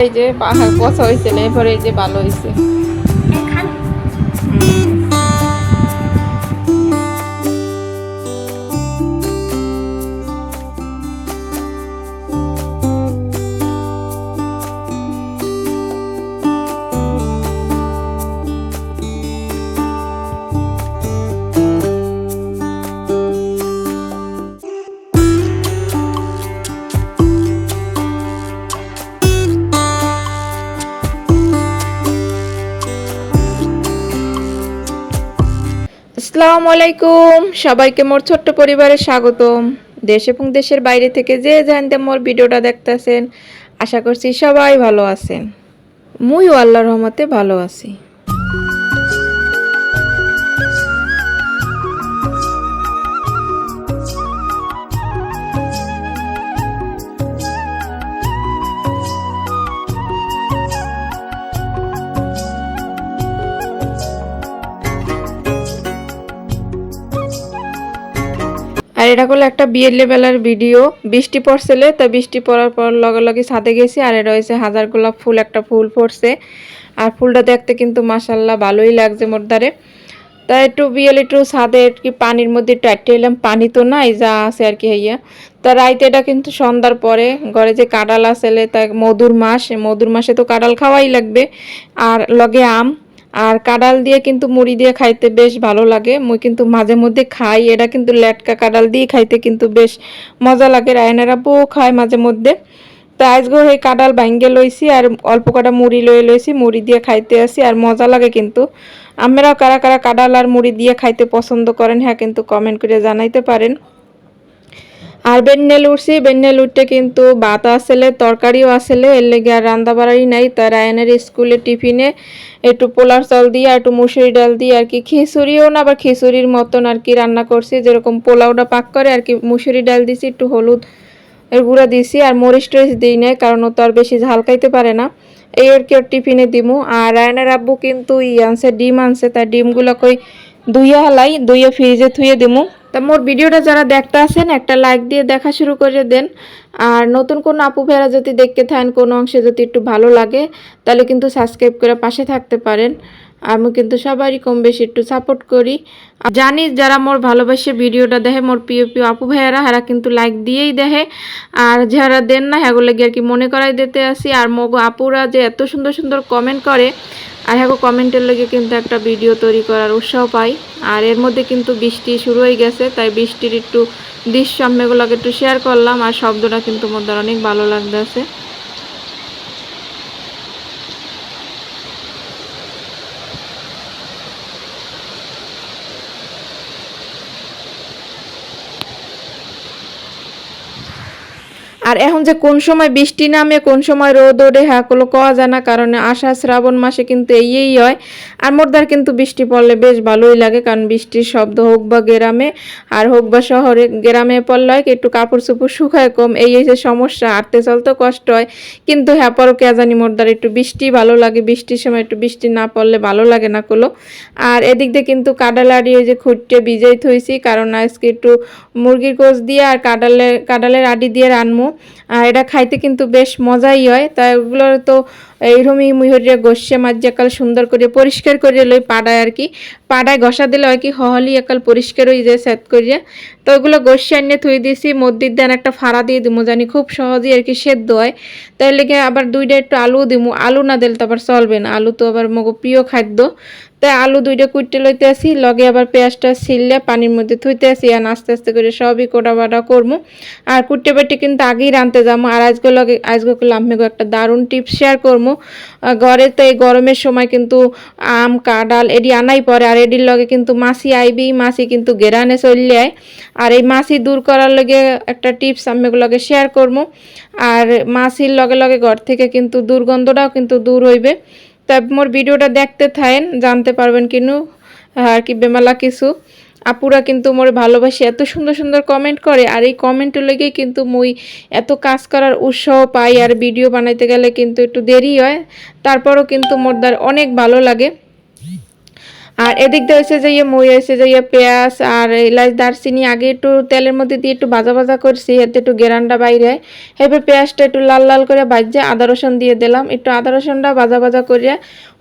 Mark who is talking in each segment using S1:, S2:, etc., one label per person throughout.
S1: এই যে পাহাড় পচা না এরপরে এই যে ভালো হয়েছে আসসালামু আলাইকুম। সবাইকে মোর ছোট্ট পরিবারে স্বাগতম। দেশ এবং দেশের বাইরে থেকে যে জানতে মোর ভিডিওটা দেখতেছেন, আশা করছি সবাই ভালো আছেন। মুইও আল্লাহর রহমতে ভালো আছি। এটা হলো একটা বিয়ের লেভেলের ভিডিও বৃষ্টি পড়ছিলে, তা বৃষ্টি পড়ার পর লগে লগে ছাদে গেছি, আর এটা হয়েছে হাজার গোলাপ ফুল, একটা ফুল পড়ছে। আর ফুলটা দেখতে কিন্তু মাসাল্লাহ ভালোই লাগছে মোর দ্বারে তা একটু বিয়েল একটু ছাদে কি পানির মধ্যে আটটে এলাম, পানি তো নাই, যা আছে আর কি হইয়া। তা রাইতে এটা কিন্তু সন্ধ্যার পরে ঘরে যে কাঁঠাল আসলে তা মধুর মাস মধুর মাসে তো কাঁঠাল খাওয়াই লাগবে। আর লগে আম আর কাঁঠাল দিয়ে কিন্তু মুড়ি দিয়ে খাইতে বেশ ভালো লাগে। মুই কিন্তু মাঝে মধ্যে খাই এটা কিন্তু লেটকা কাঁঠাল দিয়ে খাইতে কিন্তু বেশ মজা লাগে। রায়নারা বউ খায় মাঝে মধ্যে। তা আজকে এই কাঁঠাল ভাঙ্গে লইছি আর অল্প কটা মুড়ি লয়ে লইছি, মুড়ি দিয়ে খাইতে আসি আর মজা লাগে কিন্তু। আপনারাও কারা কারা কাঁঠাল আর মুড়ি দিয়ে খাইতে পছন্দ করেন হ্যাঁ কিন্তু কমেন্ট করে জানাইতে পারেন। আর বেন্নেল উঠছি বেন্নেল উঠতে কিন্তু ভাত আসলে, তরকারিও আসলে, এর লেগে আর রান্না বাড়াই নাই। তা রায়নের স্কুলে টিফিনে একটু পোলার চাল দিয়ে আর একটু মুসুরি ডাল দিয়ে আর কি খিচুড়িও না, আবার খিচুড়ির মতন আর কি রান্না করছি। যেরকম পোলাওটা পাক করে আর কি মুসুরি ডাল দিছি, একটু হলুদ এর গুঁড়া দিছি, আর মরিচ টরিচ দিই নাই, কারণ ও তো আর বেশি ঝাল খাইতে পারে না। এই আর কি ওর টিফিনে দিমু। আর রায়নের আব্বু কিন্তু ই আনছে, ডিম আনছে তার ডিমগুলো কই ধুইয়া হালাই, ধুইয়া ফ্রিজে থুয়ে দিমু। তা মোর ভিডিওটা যারা দেখতে আছেন, একটা লাইক দিয়ে দেখা শুরু করে দেন। আর নতুন কোনো আপু ভেড়া যদি দেখতে থাকেন, কোনো অংশে যদি একটু ভালো লাগে, তাহলে কিন্তু সাবস্ক্রাইব করে পাশে থাকতে পারেন। আমি কিন্তু সবারই কম বেশি একটু সাপোর্ট করি। জানি যারা মোর ভালোবাসে ভিডিওটা দেখে, মোর প্রিয় প্রিয় আপু ভাইয়ারা হারা কিন্তু লাইক দিয়েই দেখে। আর যারা দেন না হ্যাগুলো গিয়ে আর কি মনে করাই দিতে আসি। আর মগো আপুরা যে এত সুন্দর সুন্দর কমেন্ট করে, আর হ্যাঁ কমেন্টের লেগে কিন্তু একটা ভিডিও তৈরি করার উৎসাহ পাই। আর এর মধ্যে কিন্তু বৃষ্টি শুরু হয়ে গেছে, তাই বৃষ্টির একটু দৃশ্য আমি একটু শেয়ার করলাম, আর শব্দটা কিন্তু মধ্যে অনেক ভালো লাগতেছে। আর এখন যে কোন সময় বৃষ্টি নামে, কোন সময় রোদ ওঠে হ্যাঁ কোনো কওয়া যায় না, কারণে আষাঢ় শ্রাবণ মাসে কিন্তু এই হয়। আর মোরদার কিন্তু বৃষ্টি পড়লে বেশ ভালোই লাগে, কারণ বৃষ্টির শব্দ হোক বা গ্রামে, আর হোক বা শহরে, গ্রামে পড়লে হয় একটু কাপড় চোপড় শুকায় কম, এই যে সমস্যা হাঁটতে চলতে কষ্ট হয়। কিন্তু হ্যাঁ পরও কে জানি মোরদার একটু বৃষ্টি ভালো লাগে, বৃষ্টির সময় একটু বৃষ্টি না পড়লে ভালো লাগে না কোলো আর এদিক দিয়ে কিন্তু কাডালাড়ি ওই যে খুঁটতে ভিজেই থইছি, কারণ আজকে একটু মুরগির কোষ দিয়ে আর কাডালের কাডালের আডি দিয়ে রানমু আর এটা খাইতে কিন্তু বেশ মজাই হয়। তাই ওগুলো তো এইরকমই মুহরিয়া গোস্যে মাছ একাল সুন্দর করে পরিষ্কার করে লই পাড়ায় আর কি। পাড়ায় ঘষা দিলে হয় কি, হহলি একাল পরিষ্কার হয়ে যায় সেট করিয়া। তো ওগুলো গোস্যে আনিয়ে থুই দিছি মদ্দির দেন একটা ফাড়া দিয়ে দিমু, জানি খুব সহজেই আর কি সেদ্ধ হয়। তাই লেগে আবার দুইটা একটু আলু দিমু, আলু না দিলে তো আবার চলবে না, আলু তো আবার মগো প্রিয় খাদ্য। তাই আলু দুইটা কুইটে লইতে আসি, লগে আবার পেঁয়াজটা ছিললে পানির মধ্যে থুইতে আসি, আর আস্তে আস্তে করে সবই কোটা বাটা করব আর কুটে বেটে কিন্তু আগেই রানতে যাব আর আজকে লগে আজকে করলে একটা দারুণ টিপস শেয়ার করব আহ, ঘরে তো এই গরমের সময় কিন্তু আম কাঁঠাল এডি আনাই পরে। আর এডির লগে কিন্তু মাছি আইবি মাছি কিন্তু গেরানে চললে আয়। আর এই মাছি দূর করার লগে একটা টিপস আমি এগুলোকে শেয়ার করব আর মাছির লগে লগে ঘর থেকে কিন্তু দুর্গন্ধটাও কিন্তু দূর হইবে। তা মোর ভিডিওটা দেখতে থাকেন জানতে পারবেন কিনু আর কি বেমালা কিছু। আপুরা কিন্তু মোরে ভালোবাসি, এত সুন্দর সুন্দর কমেন্ট করে, আর এই কমেন্ট লেগে কিন্তু মুই এত কাজ করার উৎসাহ পাই, আর ভিডিও বানাইতে গেলে কিন্তু একটু দেরি হয়, তারপরও কিন্তু মোর দ্বার অনেক ভালো লাগে। আর এদিক দিয়ে হয়েছে যে ইয়ে মই হয়েছে যে ইয়ে পেঁয়াজ আর এলাচ দারচিনি, আগে একটু তেলের মধ্যে দিয়ে একটু ভাজা ভাজা করছি, এতে একটু গেরানটা বাইরে। এবার পেঁয়াজটা একটু লাল লাল করে ভাজছে, আদা রসুন দিয়ে দিলাম। একটু আদা রসুনটা ভাজা ভাজা করে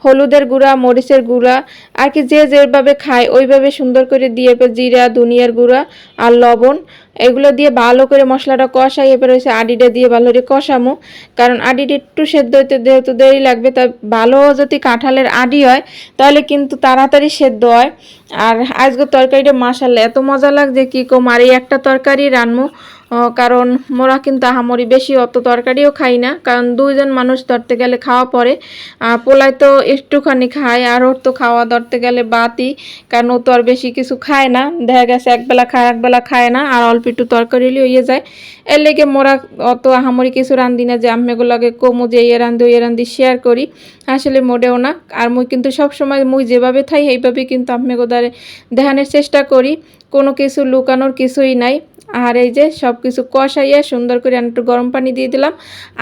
S1: হলুদের গুঁড়া, মরিচের গুঁড়া, আর কি যে যেভাবে খায়, ওইভাবে সুন্দর করে দিয়ে জিরা, ধনিয়ার গুঁড়া আর লবণ। এগুলো দিয়ে ভালো করে মশলাটা কষাই এবার হচ্ছে আডিটা দিয়ে ভালো করে কষামো। কারণ আডিটা একটু সেদ্ধ হইতে যেহেতু দেরি লাগবে তাই ভালো যদি কাঁঠালের আডি হয় তাহলে কিন্তু তাড়াতাড়ি সেদ্ধ হয়। আর আজকের তরকারিটা মাসাল্লা এত মজা লাগছে কি কম? আর এই একটা তরকারি আহ, কারণ মোরা কিন্তু আহামরি বেশি অত তরকারিও খাই না, কারণ দুইজন মানুষ ধরতে গেলে খাওয়া পড়ে আর পোলায় তো একটুখানি খায়, আর ওর তো খাওয়া ধরতে গেলে বাতি, কারণ ও তো আর বেশি কিছু খায় না। দেখা গেছে একবেলা খায় একবেলা খায় না, আর অল্প একটু তরকারি হয়ে যায়। এর লেগে মোরা অত আহামরি কিছু রান্ধি না যে আম্মেগুলোকে কমু যে ইয়ে রান্ধি ওই রান্ধি শেয়ার করি। আসলে মোটেও না, আর মুই কিন্তু সব সময় মুই যেভাবে থাই এইভাবে কিন্তু আম্মেগোদারে দেখানোর চেষ্টা করি। কোনো কিছু লুকানোর কিছুই নাই। আর এই যে সব কিছু কষাইয়া সুন্দর করে একটু গরম পানি দিয়ে দিলাম।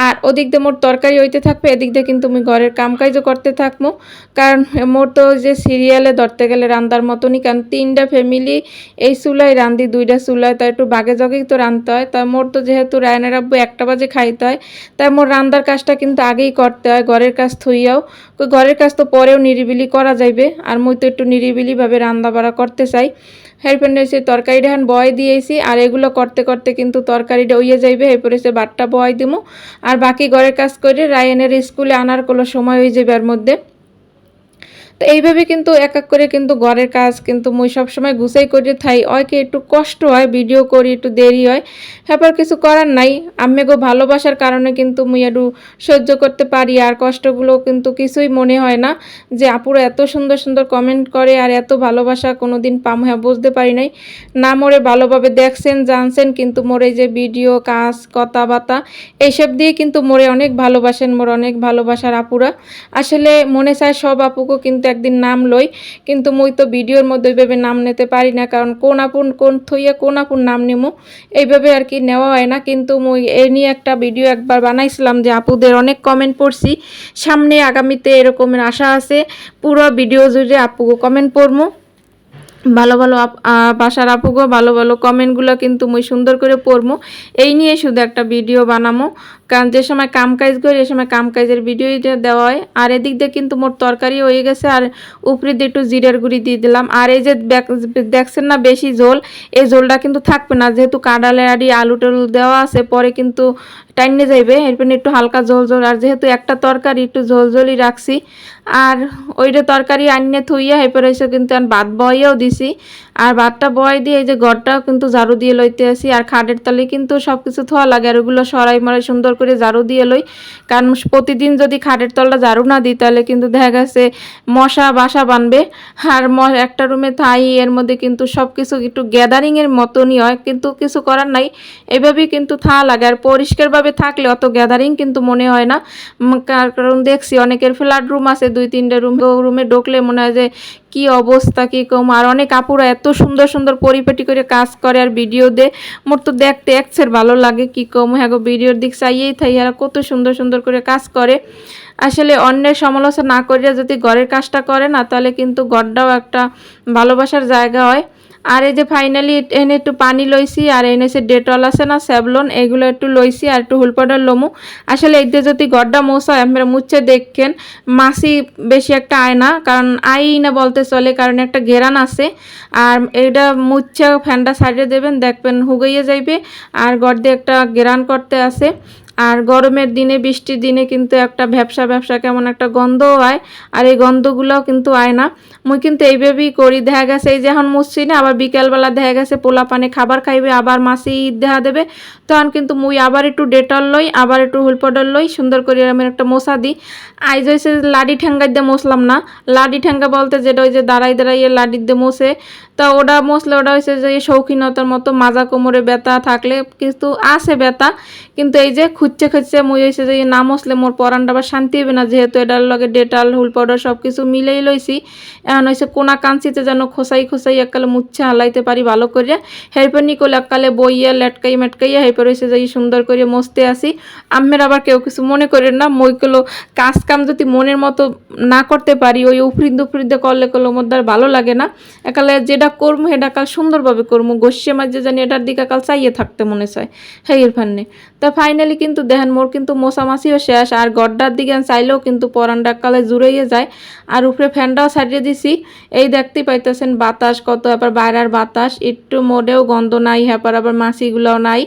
S1: আর ওদিক দিয়ে মোর তরকারি হইতে থাকবে, এদিক দিয়ে কিন্তু আমি ঘরের কাম কাজও করতে থাকব। কারণ মোর তো যে সিরিয়ালে ধরতে গেলে রান্দার মতনই, কারণ তিনটা ফ্যামিলি এই চুলায় রান্ধি দুইটা চুলায়, তাই একটু বাগে জগেই তো রাঁধতে হয়। তাই মোর তো যেহেতু রায়নের আব্বু একটা বাজে খাইতে হয়, তাই মোর রান্দার কাজটা কিন্তু আগেই করতে হয়, ঘরের কাজ থইয়াও। ঘরের কাজ তো পরেও নিরিবিলি করা যাইবে, আর মুই তো একটু নিরিবিলিভাবে রান্না বাড়া করতে চাই। হেরপর সে তরকারিটা এখন বয় দিয়েছি, আর এগুলো করতে করতে কিন্তু তরকারিটা উইয়ে যাইবে এরপরে সে বাটটা বয় দিমু। আর বাকি ঘরের কাজ করে রায়নের স্কুলে আনার কোনো সময় হয়ে যাবে মধ্যে। তো এইভাবে কিন্তু এক এক করে কিন্তু ঘরের কাজ কিন্তু মুই সবসময় গুছাই করে থাই অয়কে একটু কষ্ট হয়, ভিডিও করি, একটু দেরি হয়। হ্যাঁ কিছু করার নাই। আম্মেগো ভালোবাসার কারণে কিন্তু মুই একটু সহ্য করতে পারি, আর কষ্টগুলো কিন্তু কিছুই মনে হয় না যে আপুরা এত সুন্দর সুন্দর কমেন্ট করে আর এত ভালোবাসা কোনো দিন পাম হ্যাঁ বুঝতে পারি নাই। না মোরে ভালোভাবে দেখছেন, জানছেন, কিন্তু মোরে যে ভিডিও, কাজ, কথাবার্তা, এইসব দিয়ে কিন্তু মোরে অনেক ভালোবাসেন, মোর অনেক ভালোবাসার আপুরা। আসলে মনে চায় সব আপুকে কিন্তু একদিন নাম লই, কিন্তু মুই তো ভিডিওর মধ্যে ওইভাবে নাম নিতে পারি না, কারণ কোন আপন, কোন থইয়া কোন আপন নাম নেমো, এইভাবে আর কি নেওয়া হয় না, কিন্তু মুই এ নিয়ে একটা ভিডিও একবার বানাইছিলাম যে আপুদের অনেক কমেন্ট পড়ছি, সামনে আগামীতে এরকমের আশা আছে, পুরো ভিডিও জুড়ে আপু কমেন্ট পড়মু। ভালো ভালো বাসার আপুগো ভালো ভালো কমেন্টগুলো কিন্তু মুই সুন্দর করে পড়মু, এই নিয়ে শুধু একটা ভিডিও বানামো। কারণ যে সময় কাম কাজ করি এ সময় কাম কাজের ভিডিও দেওয়া হয়, আর এদিক দিয়ে কিন্তু মোর তরকারি হয়ে গেছে, আর উপরে দিয়ে একটু জিরের গুঁড়ি দিয়ে দিলাম। আর এই যে দেখ- দেখছেন না বেশি ঝোল, এই ঝোলটা কিন্তু থাকবে না, যেহেতু কাঁডালে আড়ি, আলু টালু দেওয়া আছে, পরে কিন্তু টাইনে যাইবে, এরপর একটু হালকা ঝোল ঝোল, আর যেহেতু একটা তরকারি একটু ঝোল ঝোলই রাখছি, আর ওইটা তরকারি আনিয়ে থইয়া এরপর এসে কিন্তু আমি ভাত বয়েও দিছি, আর ভাতটা বয় দিয়ে এই যে ঘরটাও কিন্তু ঝাড়ু দিয়ে লইতে আসি, আর খাটের তলে কিন্তু সব কিছু থোয়া লাগে, আর ওগুলো সরাই মরাই সুন্দর করে ঝাড়ু দিয়ে লই। কারণ প্রতিদিন যদি খাটের তলটা ঝাড়ু না দিই, তাহলে কিন্তু দেখা গেছে মশা বাসা বানবে। আর একটা রুমে থাই, এর মধ্যে কিন্তু সব কিছু একটু গ্যাদারিংয়ের মতনই হয়, কিন্তু কিছু করার নাই। এভাবেই কিন্তু থা লাগে। আর পরিষ্কারভাবে থাকলে অত গ্যাদারিং কিন্তু মনে হয় না। কার- কারণ দেখছি অনেকের ফ্ল্যাট রুম আছে, দুই, তিনটে রুম। রুমে ঢুকলে মনে হয় যে কি অবস্থা, কি কম? আর অনেক আপুরা এত সুন্দর সুন্দর পরিপাটি করে কাজ করে আর ভিডিও দে মোর তো দেখতে একসের ভালো লাগে, কি কম? হ্যাঁ গো ভিডিওর দিক চাইয়েই থাই আর কত সুন্দর সুন্দর করে কাজ করে। আসলে অন্যের সমালোচনা না করিয়া যদি ঘরের কাজটা করে না, তাহলে কিন্তু ঘরটাও একটা ভালোবাসার জায়গা হয়। আর এই যে ফাইনালি এনে একটু পানি লইছি, আর এনে সে ডেটল আছে না স্যাভলন এগুলো একটু লইছি আর একটু হুল পাউডার লমু। আসলে যে যদি গড্ডা মশা আপনারা মুচ্ছে দেখেন মাসি বেশি একটা আয় না, কারণ আই না বলতে চলে, কারণ একটা ঘেরান আছে। আর এটা মুচ্ছে ফ্যানটা সাইডে দেবেন, দেখবেন হুগাইয়ে যাইবে, আর গড় একটা ঘেরান করতে আছে। আর গরমের দিনে, বৃষ্টির দিনে কিন্তু একটা ব্যবসা ব্যবসা কেমন একটা গন্ধও হয়, আর এই গন্ধগুলোও কিন্তু আয় না। মুই কিন্তু এইভাবেই করি। দেখা গেছে এই যে এখন মুছছি না, আবার বিকেলবেলা দেখা গেছে পোলা পানে খাবার খাইবে, আবার মাসি দেখা দেবে। তখন কিন্তু মুই আবার একটু ডেটল লই, আবার একটু হুল পাউডার লই, সুন্দর করে আমি একটা মশা দিই। আইজ হয়েছে লাডি ঠ্যাঙ্গা দিয়ে মশলাম না। লাডি ঠ্যাঙ্গা বলতে যেটা ওই যে দাঁড়াই, দাঁড়াইয়ে লাডি দিয়ে মশে তা ওটা মশলা, ওটা হয়েছে যে শৌখিনতার মতো মাজা কোমরে ব্যথা থাকলে কিন্তু আছে ব্যথা, কিন্তু এই যে খুঁজছে খুঁজছে মুই হয়েছে যে না মশলে মোর পরানটা আবার শান্তি হবে না, যেহেতু এটার লগে ডেটাল, হুল পাউডার সব কিছু মিলেই লইছি। এখন হয়েছে কোনা কাঞ্চিতে যেন খোসাই খোসাই এককালে মুচ্ছে হালাইতে পারি ভালো করে হেরপর নিকল এককালে বইয়া লেটকাই মেটকাইয়া হেরপর হয়েছে যে সুন্দর করে মস্তে আসি। আমের আবার কেউ কিছু মনে করেন না মইগুলো কাজ কাম যদি মনের মতো না করতে পারি, ওই উফরিদ উফরিদে করলে করলে মধ্যে ভালো লাগে না। একালে যেটা করব সেটা কাল সুন্দরভাবে করব গোষ্ঠী মাঝে জানি এটার দিকে কাল চাইয়ে থাকতে মনে চায়। হ্যাঁ ইরফান্নে তা ফাইনালি কিন্তু দেখেন, মোর কিন্তু মশামাছিও শেষ। আর গড্ডার দিকে চাইলেও কিন্তু পরানটা কালে জুড়াইয়ে যায়। আর উপরে ফ্যানটাও সারিয়ে দিছি। এই দেখতে পাইতেছেন বাতাস কত, আবার বাইরের বাতাস। একটু মোডেও গন্ধ নাই হ্যাপার আবার মাছিগুলোও নাই।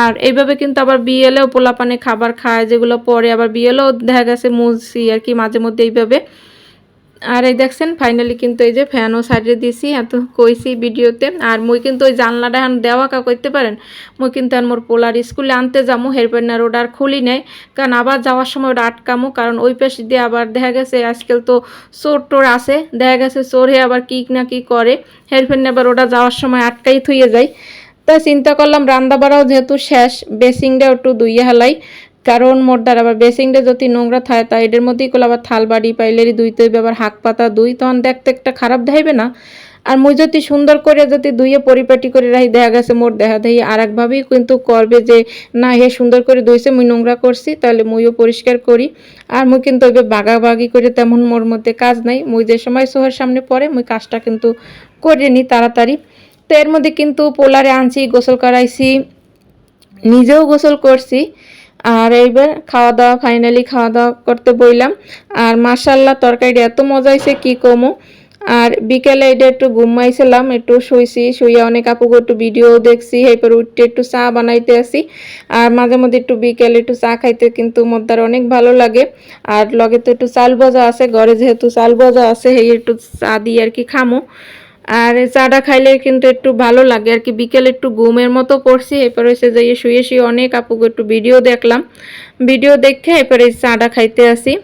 S1: আর এইভাবে কিন্তু আবার বিয়েলেও পোলাপানে খাবার খায়, যেগুলো পরে আবার বিয়েলেও দেখা গেছে মুছি আর কি মাঝে মধ্যে এইভাবে। আর এই দেখছেন ফাইনালি কিন্তু এই যে ফ্যানও সারিয়ে দিছি এত কইছি ভিডিওতে। আর মুই কিন্তু ওই জানলাটা এখন দেওয়া কা করতে পারেন? মুই কিন্তু আর মোর পোলার স্কুলে আনতে যাব হেরপেন ওটা আর খুলি নেই। কারণ আবার যাওয়ার সময় ওটা আটকামো, কারণ ওই পাশে দিয়ে আবার দেখা গেছে আজকাল তো চোর টোর আছে। দেখা গেছে চোরে আবার কি না কি করে। হেরপেন আবার ওটা যাওয়ার সময় আটকাই থুয়ে যায় তা চিন্তা করলাম রান্না বাড়াও যেহেতু শেষ বেসিংটা একটু দুইয়ে হেলাই। কারণ মোর দ্বারা আবার বেসিংটা যদি নোংরা থাকে, তা এটার মধ্যেই করলে আবার থাল বাড়ি পাইলেরই দুইতে হইবে আবার হাক পাতা দুই, তখন দেখতে একটা খারাপ দেখাইবে না। আর মুই যদি সুন্দর করে যদি দুইয়ে পরিপাটি করে রাখি, দেখা গেছে মোর দেখা দেহি আর একভাবেই কিন্তু করবে যে, না, হে সুন্দর করে ধুইছে, মুই নোংরা করছি, তাহলে মুইও পরিষ্কার করি। আর মুই কিন্তু ওইভাবে বাগাবাগি করে তেমন মোর মধ্যে কাজ নাই। মুই যে সময় সোহের সামনে পড়ে, মুই কাজটা কিন্তু করে নিই তাড়াতাড়ি। তো এর মধ্যে কিন্তু পোলারে আনছি, গোসল করাইছি, নিজেও গোসল করছি। আর এইবার খাওয়া দাওয়া ফাইনালি খাওয়া দাওয়া করতে বইলাম। আর মার্শাল্লাহ তরকারিটা এত মজা হয়েছে কি কমো? আর বিকেলে এটা একটু ঘুমাইছিলাম একটু শুইছি, শুইয়া অনেক আপুকে একটু ভিডিও দেখছি এরপর উঠতে একটু চা বানাইতে আসি। আর মাঝে মধ্যে একটু বিকেলে একটু চা খাইতে, কিন্তু মদ্দার অনেক ভালো লাগে। আর লগে তো একটু চাল ভাজা আছে, ঘরে যেহেতু চাল ভাজা আছে সেই একটু চা দিয়ে আর কি খামো। আর চাটা খাইলে কিন্তু একটু ভালো লাগে। আর কি বিকেলে একটু ঘুমের মতো পড়ছি, এরপর হচ্ছে যাইয়ে শুয়ে শুয়ে অনেক আপুকে একটু ভিডিও দেখলাম। ভিডিও দেখে এরপরে চাটা খাইতে আসি।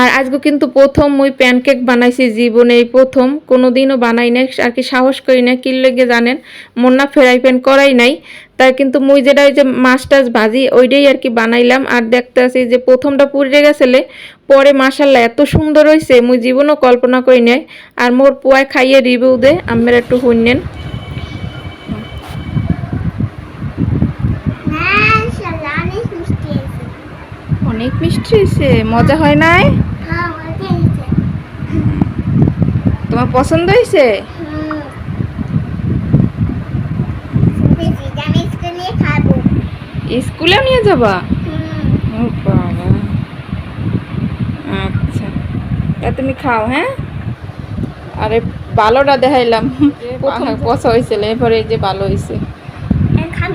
S1: আর আজকে কিন্তু প্রথম মুই প্যানকেক বানাইছি, জীবনে এই প্রথম। কোনো দিনও বানাই নাই, আর কি সাহস করি না কি লেগে জানেন মন্না ফ্রাই প্যান করাই নাই। তাই কিন্তু মুই যেটা ওই যে মাছ টাছ ভাজি ওইটাই আর কি বানাইলাম। আর দেখতে আছি যে প্রথমটা পুড়ে গেছিলে পরে মাসাল্লাহ এত সুন্দর হয়েছে মুই জীবনও কল্পনা করি নাই। আর মোর পোয়ায় খাইয়ে রিভিউ দে আমার একটু
S2: মাশাআল্লাহ, অনেক মিষ্টি হয়েছে।
S1: মজা হয় নাই?
S2: হ্যাঁ।
S1: তোমার পছন্দ হয়েছে
S2: হুম। বেশি, আমি স্কুলে খাব।
S1: স্কুলে নিয়ে যাবা? ও বাবা। আচ্ছা। তা তুমি খাও হ্যাঁ? আরে বালোটা দেখাইলাম। পছন্দ হয়েছিল এরপরে যে ভালো হয়েছে
S2: খাব।